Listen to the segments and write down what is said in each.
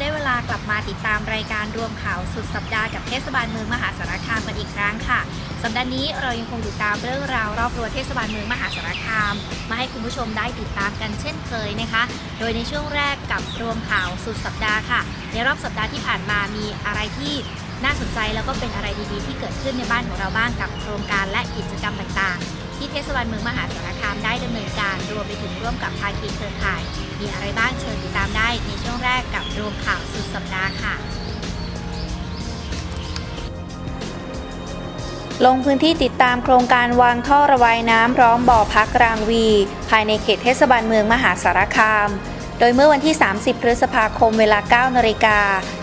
ได้เวลากลับมาติดตามรายการรวมข่าวสุดสัปดาห์กับเทศบาลเมืองมหาสารคามกันอีกครั้งค่ะ สัปดาห์นี้เรายังคงติดตามเรื่องราวรอบรัวเทศบาลเมืองมหาสารคาม มาให้คุณผู้ชมได้ติดตามกันเช่นเคยนะคะ โดยในช่วงแรกกับรวมข่าวสุดสัปดาห์ค่ะ ในรอบสัปดาห์ที่ผ่านมามีอะไรที่น่าสนใจแล้วก็เป็นอะไรดีๆ ที่เกิดขึ้นในบ้านของเราบ้างกับโครงการและกิจกรรมต่างๆ ที่เทศบาลเมืองมหาสารคามได้ดำเนินการรวมไปถึงร่วมกับภาคีเครือข่าย มีอะไรบ้างเชิญติดตามได้ในช่วงแรกกับรวมข่าวสุดสัปดาห์ค่ะ ลงพื้นที่ติดตามโครงการวางท่อระบายน้ำพร้อมบ่อพักรางวี ภายในเขตเทศบาลเมืองมหาสารคาม โดยเมื่อวันที่ 30 พฤษภาคมเวลา 9นาฬิกา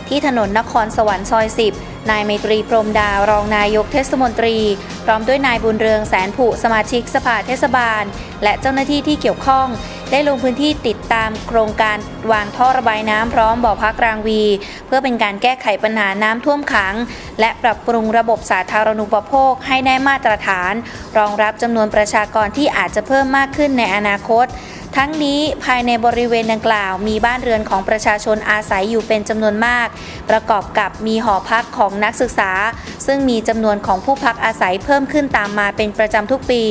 ที่ถนนนครสวรรค์ซอย 10 นายเมตรีพรมดาวรองนายกเทศมนตรี พร้อมด้วยนายบุญเรืองแสนผุสมาชิกสภาเทศบาล และเจ้าหน้าที่ที่เกี่ยวข้อง ได้ลงพื้นที่ติดตามโครงการวางท่อระบายน้ำพร้อมบ่อพักรางวี เพื่อเป็นการแก้ไขปัญหาน้ำท่วมขัง และปรับปรุงระบบสาธารณูปโภคให้ได้มาตรฐาน รองรับจำนวนประชากรที่อาจจะเพิ่มมากขึ้นในอนาคต ทั้งนี้ภายในบริเวณดังกล่าว มีบ้านเรือนของประชาชนอาศัยอยู่เป็นจำนวนมาก ประกอบกับมีหอพักของนักศึกษา ซึ่งมีจำนวนของผู้พักอาศัยเพิ่มขึ้นตามมาเป็นประจำทุกปี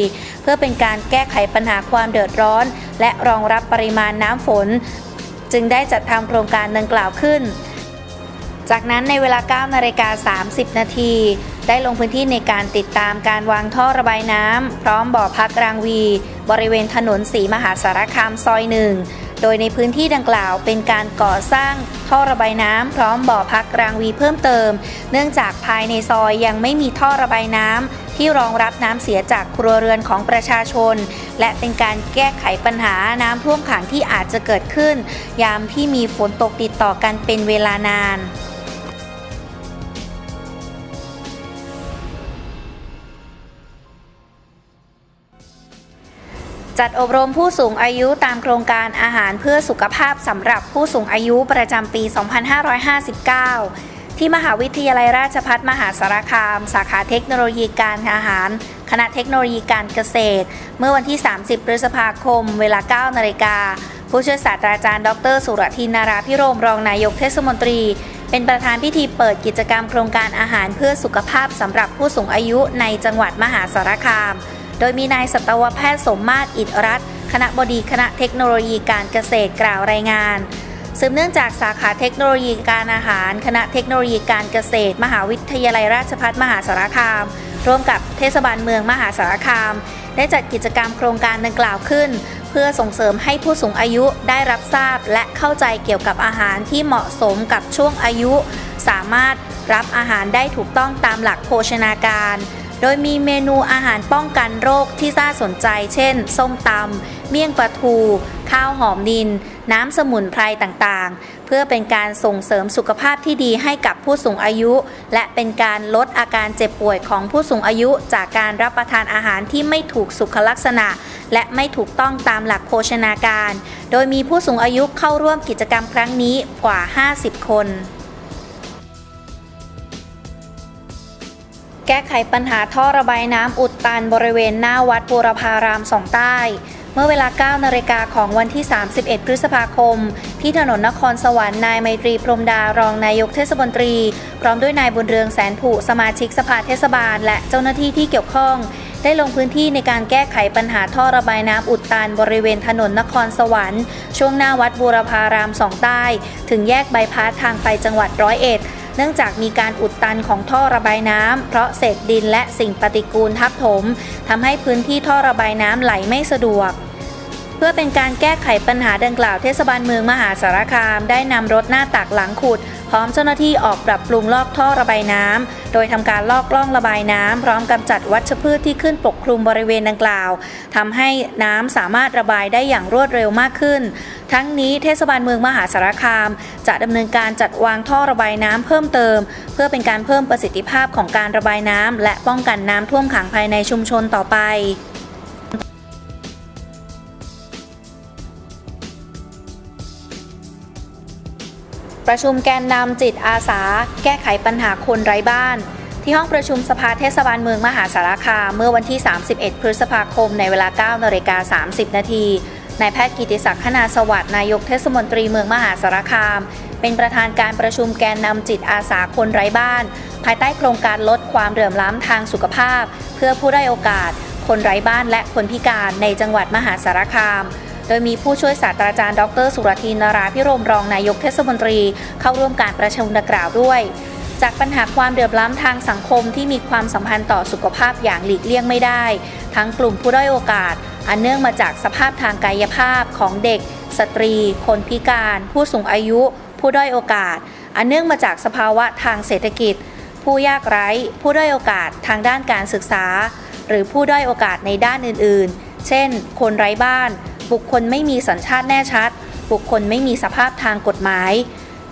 เพื่อเป็นการแก้ไขปัญหาความเดือดร้อน และรองรับปริมาณน้ำฝน จึงได้จัดทำโครงการดังกล่าวขึ้น จากนั้นในเวลา 9 นาฬิกา 30 นาที ได้ลงพื้นที่ในการติดตามการวางท่อระบายน้ำพร้อมบ่อพักรางวี บริเวณถนนสีมหาสารคามซอยหนึ่งโดยในพื้นที่ดังกล่าวเป็นการก่อสร้างท่อระบายน้ำพร้อมบ่อพักรางวีเพิ่มเติม เนื่องจากภายในซอยยังไม่มีท่อระบายน้ำที่รองรับน้ำเสียจากครัวเรือนของประชาชน และเป็นการแก้ไขปัญหาน้ำท่วมขังที่อาจจะเกิดขึ้น ยามที่มีฝนตกติดต่อกันเป็นเวลานาน จัดอบรมผู้สูงอายุตามโครงการอาหารเพื่อสุขภาพสำหรับผู้สูงอายุประจำปี 2559 ที่มหาวิทยาลัยราชภัฏมหาสารคาม สาขาเทคโนโลยีการอาหาร คณะเทคโนโลยีการเกษตร เมื่อวันที่ 30 พฤษภาคม เวลา 9 นาฬิกา ผู้ช่วยศาสตราจารย์ ดร สุรทินนาราพิรมรองนายกเทศมนตรี เป็นประธานพิธีเปิดกิจกรรมโครงการอาหารเพื่อสุขภาพสำหรับผู้สูงอายุในจังหวัดมหาสารคาม โดยมีนายสัตวแพทย์สมมาตรอิทรัตคณะบดีคณะเทคโนโลยีการเกษตรกล่าวรายงานสืบเนื่องจากสาขาเทคโนโลยีการอาหาร คณะเทคโนโลยีการเกษตร มหาวิทยาลัยราชภัฏมหาสารคาม ร่วมกับเทศบาลเมืองมหาสารคาม ได้จัดกิจกรรมโครงการดังกล่าวขึ้น เพื่อส่งเสริมให้ผู้สูงอายุได้รับทราบและเข้าใจเกี่ยวกับอาหารที่เหมาะสมกับช่วงอายุ สามารถรับอาหารได้ถูกต้องตามหลักโภชนาการ โดยมีเมนูอาหารป้องกันโรคที่น่าสนใจ เช่น ส้มตำ เมี่ยงปลาทู ข้าวหอมนิน น้ำสมุนไพรต่างๆ เพื่อเป็นการส่งเสริมสุขภาพที่ดีให้กับผู้สูงอายุ และเป็นการลดอาการเจ็บป่วยของผู้สูงอายุ จากการรับประทานอาหารที่ไม่ถูกสุขลักษณะ และไม่ถูกต้องตามหลักโภชนาการ โดยมีผู้สูงอายุเข้าร่วมกิจกรรมครั้งนี้กว่า 50 คน แก้ไขปัญหาท่อระบายน้ำอุดตันบริเวณหน้าวัดบูรพารามสองใต้ เมื่อเวลา 9 นาฬิกาของวันที่ 31 พฤษภาคม ที่ถนนนครสวรรค์นายไมตรีพรมดารองนายกเทศมนตรี พร้อมด้วยนายบุญเรืองแสนผุสมาชิกสภาเทศบาล และเจ้าหน้าที่ที่เกี่ยวข้อง ได้ลงพื้นที่ในการแก้ไขปัญหาท่อระบายน้ำอุดตันบริเวณถนนนครสวรรค์ ช่วงหน้าวัดบูรพารามสองใต้ ถึงแยกใบพาสทางไปจังหวัดร้อยเอ็ด เนื่องจากมีการอุดตันของท่อระบายน้ำเพราะเศษดินและสิ่งปฏิกูลทับถมทำให้พื้นที่ท่อระบายน้ำไหลไม่สะดวก พื่อเป็นการแก้ไขปัญหาดังกล่าวเทศบาลเมืองมหาสารคาม ได้นำรถหน้าตักหลังขุด พร้อมเจ้าหน้าที่ออกปรับปรุงลอกท่อระบายน้ำโดยทำการลอกล่องระบายน้ำพร้อมกำจัดวัชพืชที่ขึ้นปกคลุมบริเวณดังกล่าวทำให้น้ำสามารถระบายได้อย่างรวดเร็วมากขึ้น ทั้งนี้เทศบาลเมืองมหาสารคาม จะดำเนินการจัดวางท่อระบายน้ำเพิ่มเติม เพื่อเป็นการเพิ่มประสิทธิภาพของการระบายน้ำและป้องกันน้ำท่วมขังภายในชุมชนต่อไป ประชุมแกนนำจิตอาสา แก้ไขปัญหาคนไร้บ้าน ที่ห้องประชุมสภาเทศบาลเมืองมหาสารคามเมื่อวันที่ 31 พฤษภาคมในเวลา 9นาฬิกา30 นาทีนายแพทย์กิติศักดิ์ขนาสวัสดิ์นายกเทศมนตรีเมืองมหาสารคาม เป็นประธานการประชุมแกนนำจิตอาสาคนไร้บ้าน ภายใต้โครงการลดความเหลื่อมล้ำทางสุขภาพ เพื่อผู้ได้โอกาส คนไร้บ้านและคนพิการในจังหวัดมหาสารคาม โดยมีผู้ช่วยศาสตราจารย์ ดร สุรทินนาราพิรมรองนายกเทศมนตรี เข้าร่วมการประชุมดังกล่าวด้วย จากปัญหาความเดือดร้อนทางสังคมที่มีความสัมพันธ์ต่อสุขภาพอย่างหลีกเลี่ยงไม่ได้ ทั้งกลุ่มผู้ด้อยโอกาส อันเนื่องมาจากสภาพทางกายภาพของเด็ก สตรี คนพิการ ผู้สูงอายุ ผู้ด้อยโอกาส อันเนื่องมาจากสภาวะทางเศรษฐกิจ ผู้ยากไร้ ผู้ด้อยโอกาสทางด้านการศึกษา หรือผู้ด้อยโอกาสในด้านอื่น ๆ เช่น คนไร้บ้าน บุคคลไม่มีสัญชาติแน่ชัด บุคคลไม่มีสภาพทางกฎหมาย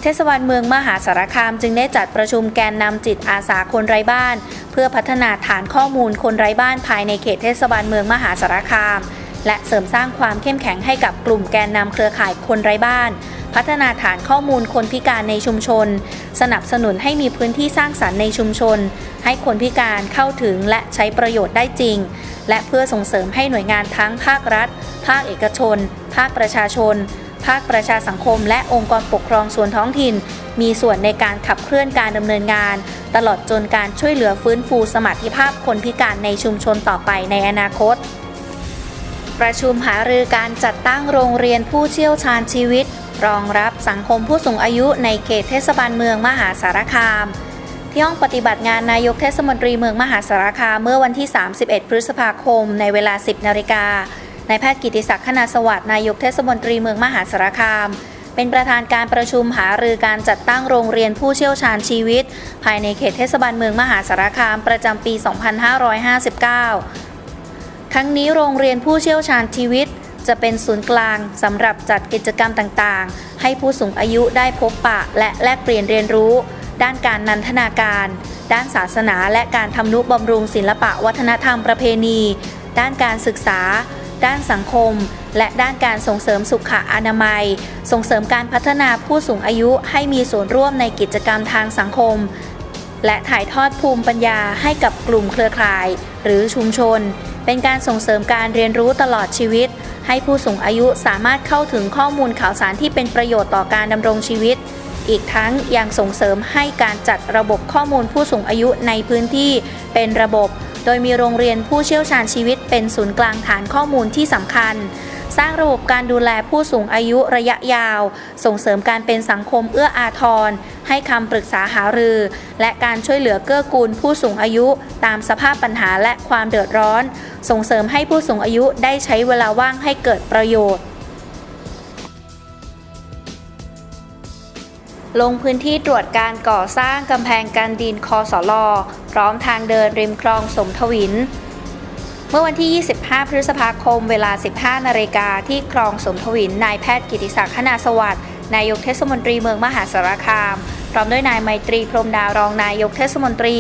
เทศบาลเมืองมหาสารคาม จึงได้จัดประชุมแกนนำจิตอาสาคนไร้บ้าน เพื่อพัฒนาฐานข้อมูลคนไร้บ้านภายในเขตเทศบาลเมืองมหาสารคาม และเสริมสร้างความเข้มแข็งให้กับกลุ่มแกนนำเครือข่ายคนไร้บ้าน พัฒนาฐานข้อมูลคนพิการในชุมชน สนับสนุนให้มีพื้นที่สร้างสรรค์ในชุมชน ให้คนพิการเข้าถึงและใช้ประโยชน์ได้จริง และเพื่อส่งเสริมให้หน่วยงานทั้งภาครัฐ ภาคเอกชน ภาคประชาชน ภาคประชาสังคม และองค์กรปกครองส่วนท้องถิ่น มีส่วนในการขับเคลื่อนการดำเนินงาน ตลอดจนการช่วยเหลือฟื้นฟูสมรรถภาพคนพิการในชุมชนต่อไปในอนาคต ประชุมหารือการจัดตั้งโรงเรียนผู้เชี่ยวชาญชีวิต รองรับสังคมผู้สูงอายุในเขตเทศบาลเมืองมหาสารคาม ที่ห้องปฏิบัติงานนายกเทศมนตรีเมืองมหาสารคามเมื่อวันที่ 31 พฤษภาคม ในเวลา 10 นาฬิกานายแพทย์กิติศักดิ์ขนาสวัสดิ์นายกเทศมนตรีเมืองมหาสารคาม เป็นประธานการประชุมหารือการจัดตั้งโรงเรียนผู้เชี่ยวชาญชีวิต ภายในเขตเทศบาลเมืองมหาสารคามประจำปี 2559 ทั้งนี้โรงเรียนผู้เชี่ยวชาญชีวิต จะเป็นศูนย์กลางสำหรับจัดกิจกรรมต่างๆ ให้ผู้สูงอายุได้พบปะและแลกเปลี่ยนเรียนรู้ ด้านการนันทนาการ ด้านศาสนาและการทำนุบำรุงศิลปะวัฒนธรรมประเพณี ด้านการศึกษา ด้านสังคม และด้านการส่งเสริมสุขอนามัย ส่งเสริมการพัฒนาผู้สูงอายุให้มีส่วนร่วมในกิจกรรมทางสังคม และถ่ายทอดภูมิปัญญาให้กับกลุ่มเครือข่าย หรือชุมชน เป็นการส่งเสริมการเรียนรู้ตลอดชีวิต ให้ผู้สูงอายุสามารถเข้าถึงข้อมูลข่าวสารที่เป็นประโยชน์ต่อการดำรงชีวิต อีกทั้งยังส่งเสริมให้การจัดระบบข้อมูลผู้สูงอายุในพื้นที่เป็นระบบ โดยมีโรงเรียนผู้เชี่ยวชาญชีวิตเป็นศูนย์กลางฐานข้อมูลที่สำคัญ สร้างระบบการดูแลผู้สูงอายุระยะยาว ส่งเสริมการเป็นสังคมเอื้ออาทร ให้คำปรึกษาหารือ และการช่วยเหลือเกื้อกูลผู้สูงอายุตามสภาพปัญหาและความเดือดร้อน ส่งเสริมให้ผู้สูงอายุได้ใช้เวลาว่างให้เกิดประโยชน์ลงพื้นที่ตรวจการก่อสร้างกำแพงกันดินคอสลอพร้อมทางเดินริมคลองสมทวิน เมื่อวันที่ 25 พฤษภาคม เวลา 15 นาฬิกาที่คลองสมทวิน นายแพทย์กิติศักดิ์ขนาสวัสดิ์นายกเทศมนตรีเมืองมหาสารคาม พร้อมด้วยนายไมตรีพรมดาวรองนายกเทศมนตรี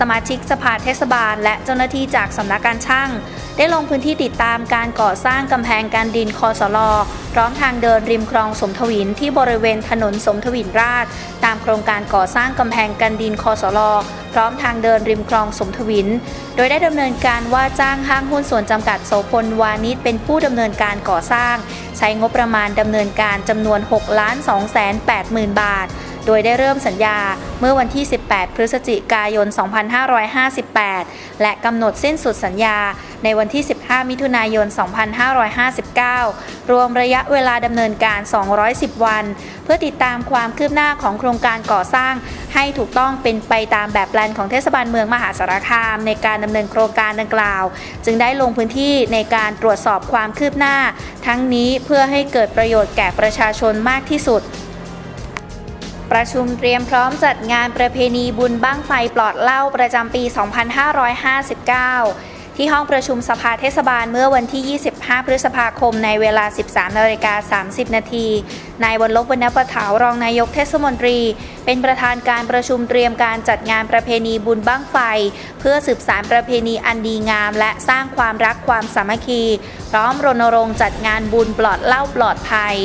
สมาชิกสภาเทศบาล และเจ้าหน้าที่จากสำนักการช่าง ได้ลงพื้นที่ติดตามการก่อสร้างกำแพงการดินคอสลอพร้อมทางเดินริมคลองสมทวินที่บริเวณถนนสมทวินราช ตามโครงการก่อสร้างกำแพงกันดินคอสลอพร้อมทางเดินริมคลองสมทวิน โดยได้ดำเนินการว่าจ้างห้างหุ้นส่วนจำกัดโสพลวานิชเป็นผู้ดำเนินการก่อสร้าง ใช้งบประมาณดำเนินการจำนวน6ล้าน2แสน8หมื่นบาท โดยได้เริ่มสัญญาเมื่อวันที่ 18 พฤศจิกายน 2558 และกำหนดสิ้นสุดสัญญาในวันที่ 15 มิถุนายน 2559 รวมระยะเวลาดำเนินการ 210 วัน เพื่อติดตามความคืบหน้าของโครงการก่อสร้าง ให้ถูกต้องเป็นไปตามแบบแปลนของเทศบาลเมืองมหาสารคาม ในการดำเนินโครงการดังกล่าว จึงได้ลงพื้นที่ในการตรวจสอบความคืบหน้า ทั้งนี้เพื่อให้เกิดประโยชน์แก่ประชาชนมากที่สุด ประชุมเตรียมพร้อมจัดงานประเพณีบุญบ้างไฟปลอดเหล้าประจำปี 2559 ที่ห้องประชุมสภาเทศบาลเมื่อวันที่25พฤษภาคมในเวลา 13นาฬิกา30 นาที นายวันลบวรรณประถาวรองนายกเทศมนตรี เป็นประธานการประชุมเตรียมการจัดงานประเพณีบุญบั้งไฟ เพื่อสืบสานประเพณีอันดีงาม และสร้างความรักความสามัคคี พร้อมรณรงค์จัดงานบุญปลอดเหล้าปลอดภัย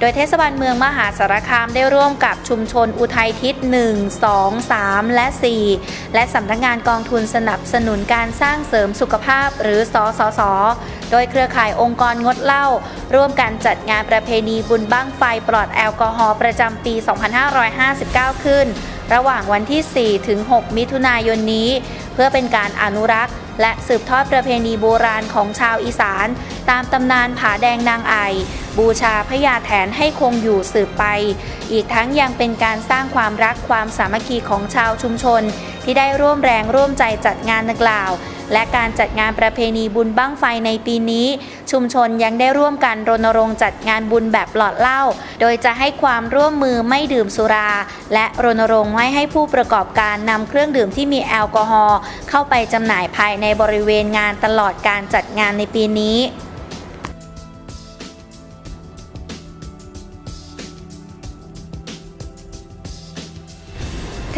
โดยเทศบาลเมืองมหาสารคามได้ร่วมกับชุมชนอุทัยทิศ 1 2 3 และ 4 และสำนักงานกองทุนสนับสนุนการสร้างเสริมสุขภาพหรือสอสสโดยเครือข่ายองค์กรงดเหล้าร่วมกันจัดงานประเพณีบุญบั้งไฟปลอดแอลกอฮอล์ประจำปี 2559 ขึ้น ระหว่างวันที่ 4 ถึง 6 มิถุนายนนี้ เพื่อเป็นการอนุรักษ์ และสืบทอดประเพณีโบราณของชาวอีสาน ตามตำนานผาแดงนางไอ บูชาพญาแถนให้คงอยู่สืบไป อีกทั้งยังเป็นการสร้างความรักความสามัคคีของชาวชุมชน ที่ได้ร่วมแรงร่วมใจจัดงานดังกล่าว และการจัดงานประเพณีบุญบั้งไฟในปีนี้ ชุมชนยังได้ร่วมกันรณรงค์จัดงานบุญแบบหลอดเหล้าโดยจะให้ความร่วมมือไม่ดื่มสุรา และรณรงค์ไม่ให้ผู้ประกอบการนำเครื่องดื่มที่มีแอลกอฮอล์เข้าไปจำหน่ายภายในบริเวณงานตลอดการจัดงานในปีนี้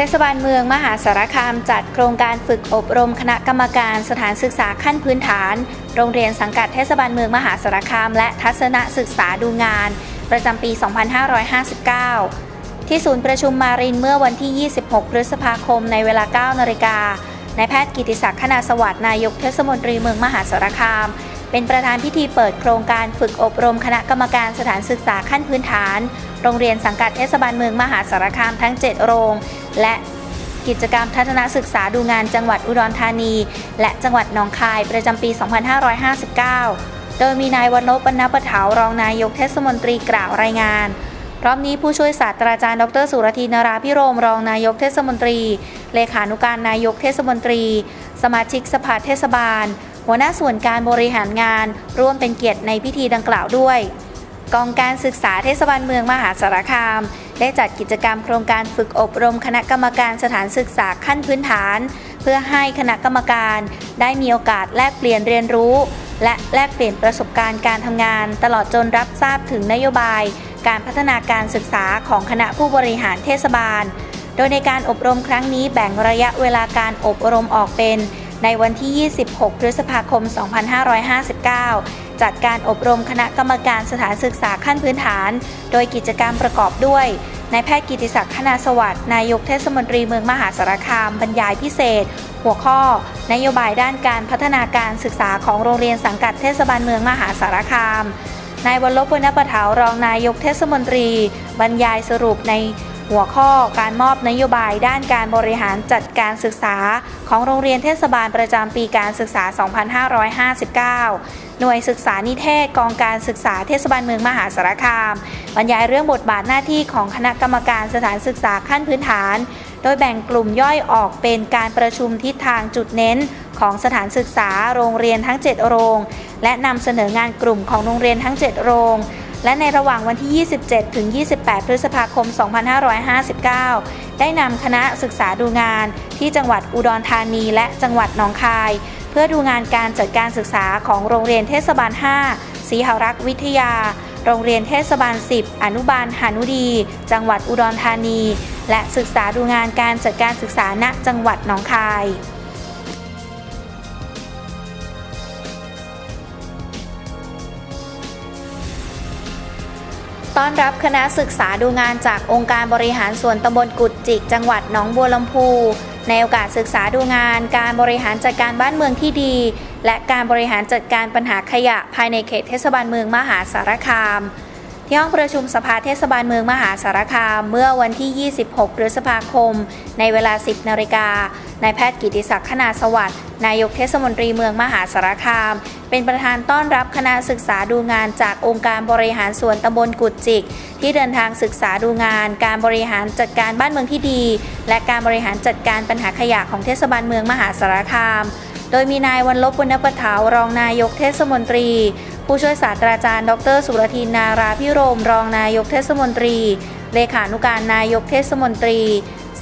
เทศบาลเมืองมหาสารคามจัดโครงการฝึกอบรมคณะกรรมการสถานศึกษาขั้นพื้นฐาน โรงเรียนสังกัดเทศบาลเมืองมหาสารคามและทัศนศึกษาดูงาน ประจำปี 2559 ที่ศูนย์ประชุมมารินเมื่อวันที่ 26 พฤษภาคมในเวลา 9 นาฬิกานายแพทย์กิติศักดิ์ คณาสวัสดิ์นายกเทศมนตรีเมืองมหาสารคาม เป็นประธานพิธีเปิดโครงการฝึกอบรมคณะกรรมการสถานศึกษาขั้นพื้นฐาน โรงเรียนสังกัดเทศบาลเมืองมหาสารคามทั้ง 7 โรง และกิจกรรมทัศนศึกษาดูงานจังหวัดอุดรธานี และจังหวัดหนองคายประจำปี 2559 โดยมีนายวันพบรรณปะเถารองนายกเทศมนตรีกล่าวรายงานพร้อมนี้ผู้ช่วยศาสตราจารย์ดรสุรธีนราพิโรมรองนายกเทศมนตรี เลขานุการนายกเทศมนตรี สมาชิกสภาเทศบาล หัวหน้าส่วนการบริหารงาน ร่วมเป็นเกียรติในพิธีดังกล่าวด้วยกองการศึกษาเทศบาลเมืองมหาสารคาม ได้จัดกิจกรรมโครงการฝึกอบรมคณะกรรมการสถานศึกษาขั้นพื้นฐาน เพื่อให้คณะกรรมการได้มีโอกาสแลกเปลี่ยนเรียนรู้ และแลกเปลี่ยนประสบการณ์การทำงาน ตลอดจนรับทราบถึงนโยบาย การพัฒนาการศึกษาของคณะผู้บริหารเทศบาล โดยในการอบรมครั้งนี้แบ่งระยะเวลาการอบรมออกเป็น ในวันที่ 26 พฤษภาคม 2559 จัดการอบรมคณะกรรมการสถานศึกษาขั้นพื้นฐาน โดยกิจกรรมประกอบด้วยนายแพทย์กิติศักดิ์คณาสวัสดิ์นายกเทศมนตรีเมืองมหาสารคาม บรรยายพิเศษ หัวข้อ นโยบายด้านการพัฒนาการศึกษาของโรงเรียนสังกัดเทศบาลเมืองมหาสารคามนายวันลบวรรณปะเถารองนายกเทศมนตรี บรรยายสรุปใน หัวข้อการมอบนโยบายด้านการบริหารจัดการศึกษา ของโรงเรียนเทศบาลประจำปีการศึกษา 2559 หน่วยศึกษานิเทศกองการศึกษาเทศบาลเมืองมหาสารคาม บรรยายเรื่องบทบาทหน้าที่ของคณะกรรมการสถานศึกษาขั้นพื้นฐาน โดยแบ่งกลุ่มย่อยออกเป็นการประชุมทิศทางจุดเน้น ของสถานศึกษาโรงเรียนทั้ง 7 โรง และนำเสนองานกลุ่มของโรงเรียนทั้ง 7 โรง และในระหว่างวันที่ 27 ถึง 28 พฤษภาคม 2559 ได้นำคณะศึกษาดูงานที่จังหวัดอุดรธานีและจังหวัดหนองคาย เพื่อดูงานการจัดการศึกษาของโรงเรียนเทศบาล5ศรีหรักษ์วิทยา โรงเรียนเทศบาล 10 อนุบาลหานุดี จังหวัดอุดรธานี และศึกษาดูงานการจัดการศึกษาณจังหวัดหนองคาย ต้อนรับคณะศึกษาดูงานจากองค์การบริหารส่วนตำบลกุดจิก จังหวัดหนองบัวลำพู ในโอกาสศึกษาดูงาน การบริหารจัดการบ้านเมืองที่ดี และการบริหารจัดการปัญหาขยะภายในเขตเทศบาลเมืองมหาสารคาม ที่ห้องประชุมสภาเทศบาลเมืองมหาสารคาม เมื่อวันที่ 26 พฤษภาคม ในเวลา 10 นาฬิกานายแพทย์กิติศักดิ์คณาสวัสดิ์นายกเทศมนตรีเมืองมหาสารคาม เป็นประธานต้อนรับคณะศึกษาดูงานจากองค์การบริหารส่วนตำบลกุดจิก ที่เดินทางศึกษาดูงาน การบริหารจัดการบ้านเมืองที่ดี และการบริหารจัดการปัญหาขยะของเทศบาลเมืองมหาสารคาม โดยมีนายวันลบวรรณปะเถารองนายกเทศมนตรี ผู้ช่วยศาสตราจารย์ ดร สุรธีนาราพิโรม รองนายกเทศมนตรี เลขานุการนายกเทศมนตรี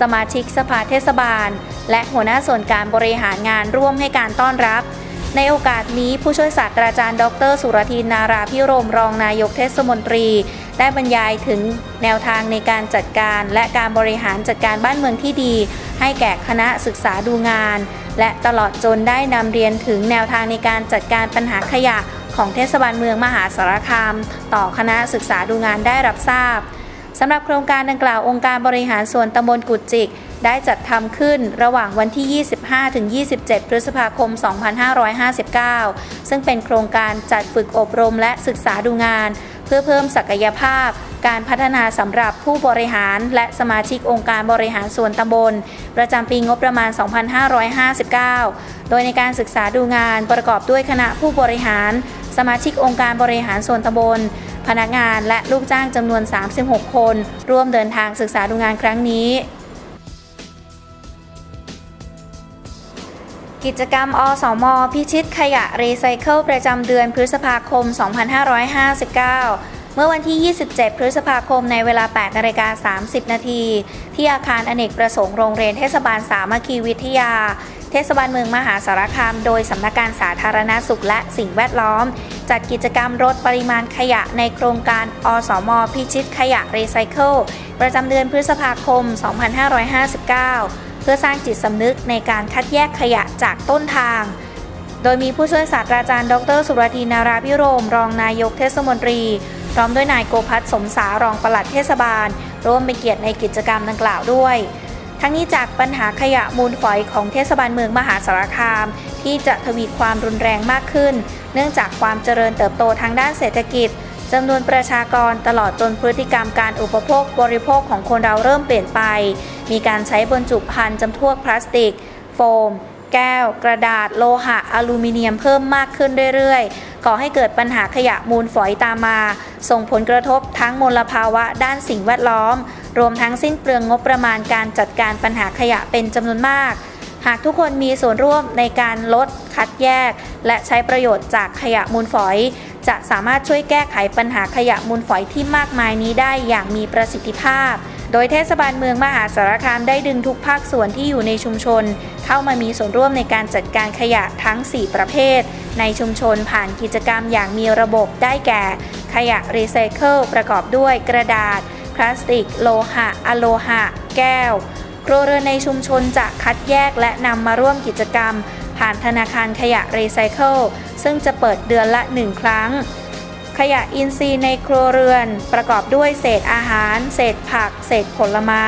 สมาชิกสภาเทศบาล และหัวหน้าส่วนการบริหารงานร่วมให้การต้อนรับ ในโอกาสนี้ผู้ช่วยศาสตราจารย์ ดร สุรธีนาราพิโรม รองนายกเทศมนตรี ได้บรรยายถึงแนวทางในการจัดการและการบริหารจัดการบ้านเมืองที่ดี ให้แก่คณะศึกษาดูงาน และตลอดจนได้นำเรียนถึงแนวทางในการจัดการปัญหาขยะ ของเทศบาลเมืองมหาสารคาม ต่อคณะศึกษาดูงานได้รับทราบสำหรับโครงการดังกล่าวองค์การบริหารส่วนตำบลกุดจิก ได้จัดทำขึ้นระหว่างวันที่ 25ถึง27 พฤษภาคม 2559 ซึ่งเป็นโครงการจัดฝึกอบรมและศึกษาดูงาน เพื่อเพิ่มศักยภาพ การพัฒนาสำหรับผู้บริหารและสมาชิกองค์การบริหารส่วนตำบล ประจำปีงบประมาณ 2559 โดยในการศึกษาดูงานประกอบด้วยคณะผู้บริหาร สมาชิกองค์การบริหารส่วนตำบล พนักงานและลูกจ้างจำนวน 36 คน ร่วมเดินทางศึกษาดูงานครั้งนี้ กิจกรรมอสม พิชิตขยะรีไซเคิลประจำเดือนพฤษภาคม 2559เมื่อวันที่ 27 พฤษภาคม ในเวลา 8นาฬิกา30 นาที ที่อาคารอเนกประสงค์โรงเรียนเทศบาลสามัคคีวิทยา เทศบาลเมืองมหาสารคาม โดยสำนักการสาธารณสุขและสิ่งแวดล้อม จัดกิจกรรมลดปริมาณขยะในโครงการอสม พิชิตขยะรีไซเคิลประจำเดือนพฤษภาคม 2559 เพื่อสร้างจิตสำนึกในการคัดแยกขยะจากต้นทาง โดยมีผู้ช่วยศาสตราจารย์ ดร สุรทีนาราพิโรม รองนายกเทศมนตรี พร้อมด้วยนายโกพัฒน์สมสารองปลัดเทศบาล ร่วมเป็นเกียรติในกิจกรรมดังกล่าวด้วย ทั้งนี้จากปัญหาขยะมูลฝอยของเทศบาลเมืองมหาสารคาม ที่จะทวีความรุนแรงมากขึ้น เนื่องจากความเจริญเติบโตทางด้านเศรษฐกิจจำนวนประชากรตลอดจนพฤติกรรมการอุปโภคบริโภคของคนเราเริ่มเปลี่ยนไป มีการใช้บรรจุภัณฑ์จำพวกพลาสติก โฟม แก้ว กระดาษ โลหะ อลูมิเนียมเพิ่มมากขึ้นเรื่อยๆ ก่อให้เกิดปัญหาขยะมูลฝอยตามมา ส่งผลกระทบทั้งมลภาวะด้านสิ่งแวดล้อม รวมทั้งสิ้นเปลืองงบประมาณการจัดการปัญหาขยะเป็นจำนวนมาก หากทุกคนมีส่วนร่วมในการลด คัดแยก และใช้ประโยชน์จากขยะมูลฝอย จะสามารถช่วยแก้ไขปัญหาขยะมูลฝอยที่มากมายนี้ได้อย่างมีประสิทธิภาพ โดยเทศบาลเมืองมหาสารคามได้ดึงทุกภาคส่วนที่อยู่ในชุมชน เข้ามามีส่วนร่วมในการจัดการขยะทั้ง 4 ประเภท ในชุมชนผ่านกิจกรรมอย่างมีระบบได้แก่ ขยะรีไซเคิลประกอบด้วยกระดาษ พลาสติก โลหะอะโลหะ แก้ว ครัวเรือนในชุมชนจะคัดแยกและนำมาร่วมกิจกรรม ผ่านธนาคารขยะรีไซเคิลซึ่งจะเปิดเดือนละ 1 ครั้ง ขยะอินทรีย์ในครัวเรือน ประกอบด้วยเศษอาหาร เศษผัก เศษผลไม้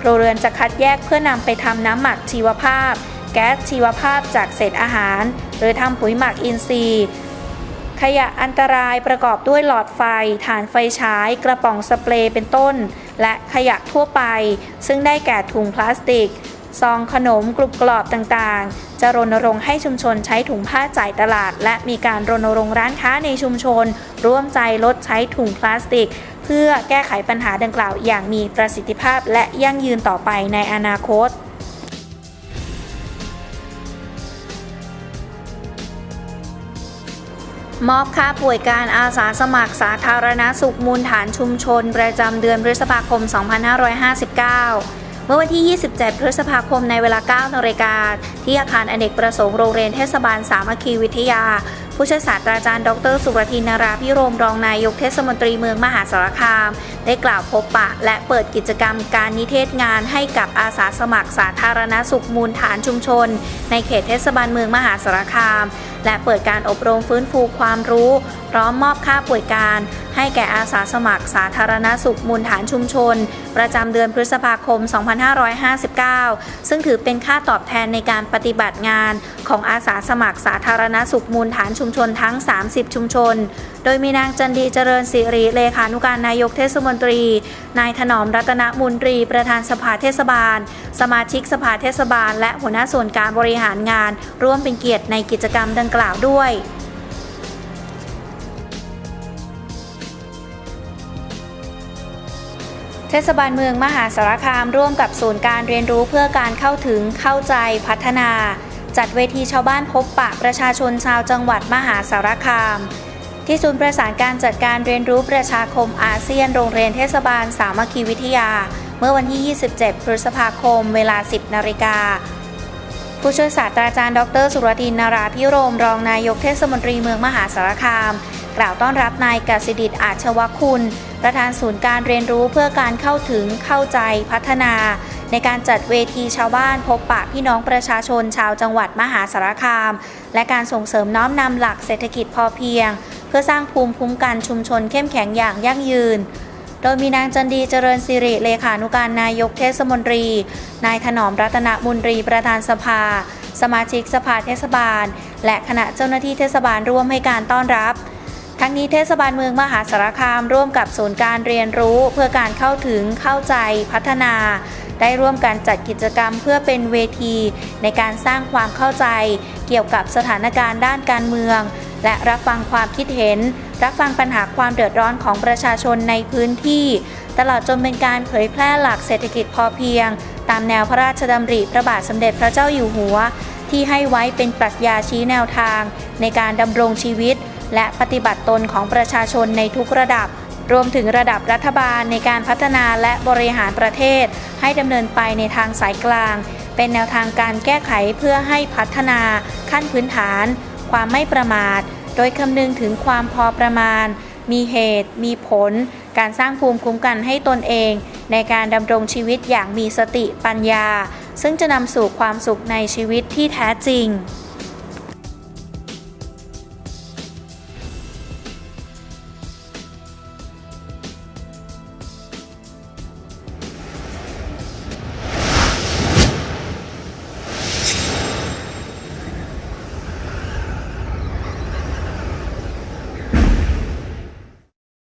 ครัวเรือนจะคัดแยกเพื่อนำไปทำน้ำหมักชีวภาพ แก๊สชีวภาพจากเศษอาหาร หรือทำปุ๋ยหมักอินทรีย์ ขยะอันตรายประกอบด้วยหลอดไฟถ่านไฟฉาย กระป๋องสเปรย์เป็นต้น และขยะทั่วไป ซึ่งได้แก่ถุงพลาสติก ซองขนมกรุบกรอบต่างๆ จะรณรงค์ให้ชุมชนใช้ถุงผ้าจ่ายตลาด และมีการรณรงค์ร้านค้าในชุมชน ร่วมใจลดใช้ถุงพลาสติก เพื่อแก้ไขปัญหาดังกล่าวอย่างมีประสิทธิภาพและยั่งยืนต่อไปในอนาคต มอบค่าป่วยการอาสาสมัครสาธารณสุขมูลฐานชุมชน ประจำเดือนพฤษภาคม 2559 เมื่อวันที่ 27 พฤษภาคมในเวลา 9นาฬิกา ที่อาคารอเนกประสงค์โรงเรียนเทศบาลสามัคคีวิทยา ผู้ช่วยศาสตราจารย์ ดร สุรทินนาราพิรมรองนายกเทศมนตรีเมืองมหาสารคามได้กล่าวพบปะ และเปิดกิจกรรมการนิเทศงานให้กับอาสาสมัครสาธารณสุขมูลฐานชุมชน ในเขตเทศบาลเมืองมหาสารคาม และเปิดการอบรมฟื้นฟูความรู้ พร้อมมอบค่าป่วยการ ให้แก่อาสาสมัครสาธารณสุขมูลฐานชุมชน ประจำเดือนพฤษภาคม 2559 ซึ่งถือเป็นค่าตอบแทนในการปฏิบัติงาน ของอาสาสมัครสาธารณสุขมูลฐานชุมชนทั้ง 30 ชุมชนโดยมีนางจันดีเจริญสิริเลขานุการนายกเทศมนตรี นายถนอมรัตนมุนตรี ประธานสภาเทศบาล สมาชิกสภาเทศบาล และหัวหน้าส่วนการบริหารงาน ร่วมเป็นเกียรติในกิจกรรมดังกล่าวด้วยเทศบาลเมืองมหาสารคามร่วมกับศูนย์การเรียนรู้เพื่อการเข้าถึงเข้าใจพัฒนา จัดเวทีชาวบ้านพบปะประชาชนชาวจังหวัดมหาสารคาม ที่ศูนย์ประสานการจัดการเรียนรู้ประชาคมอาเซียนโรงเรียนเทศบาลสามัคคีวิทยา เมื่อวันที่ 27 พฤษภาคม เวลา 10 นาฬิกา ผู้ช่วยศาสตราจารย์ ดร สุรทินนาราพิโรม รองนายกเทศมนตรีเมืองมหาสารคาม กล่าวต้อนรับนายกสิดิตอาชวคุณ ประธานศูนย์การเรียนรู้เพื่อการเข้าถึงเข้าใจพัฒนา ในการจัดเวทีชาวบ้านพบปะพี่น้องประชาชนชาวจังหวัดมหาสารคาม และการส่งเสริมน้อมนำหลักเศรษฐกิจพอเพียง เพื่อสร้างภูมิคุ้มกันชุมชนเข้มแข็งอย่างยั่งยืน โดยมีนางจันดีเจริญสิริเลขานุการนายกเทศมนตรี นายถนอมรัตนมุนตรีประธานสภา สมาชิกสภาเทศบาล และคณะเจ้าหน้าที่เทศบาลร่วมให้การต้อนรับทั้งนี้เทศบาลเมืองมหาสารคามร่วมกับศูนย์การเรียนรู้เพื่อการเข้าถึงเข้าใจพัฒนา ได้ร่วมกันจัดกิจกรรมเพื่อเป็นเวที ในการสร้างความเข้าใจ เกี่ยวกับสถานการณ์ด้านการเมือง และรับฟังความคิดเห็น รับฟังปัญหาความเดือดร้อนของประชาชนในพื้นที่ ตลอดจนเป็นการเผยแพร่หลักเศรษฐกิจพอเพียง ตามแนวพระราชดำริพระบาทสมเด็จพระเจ้าอยู่หัว ที่ให้ไว้เป็นปรัชญาชี้แนวทาง ในการดำรงชีวิต และปฏิบัติตนของประชาชนในทุกระดับ รวมถึงระดับรัฐบาลในการพัฒนาและบริหารประเทศ ให้ดำเนินไปในทางสายกลาง เป็นแนวทางการแก้ไขเพื่อให้พัฒนาขั้นพื้นฐาน ความไม่ประมาท โดยคำนึงถึงความพอประมาณ มีเหตุ มีผล การสร้างภูมิคุ้มกันให้ตนเอง ในการดำรงชีวิตอย่างมีสติปัญญา ซึ่งจะนำสู่ความสุขในชีวิตที่แท้จริง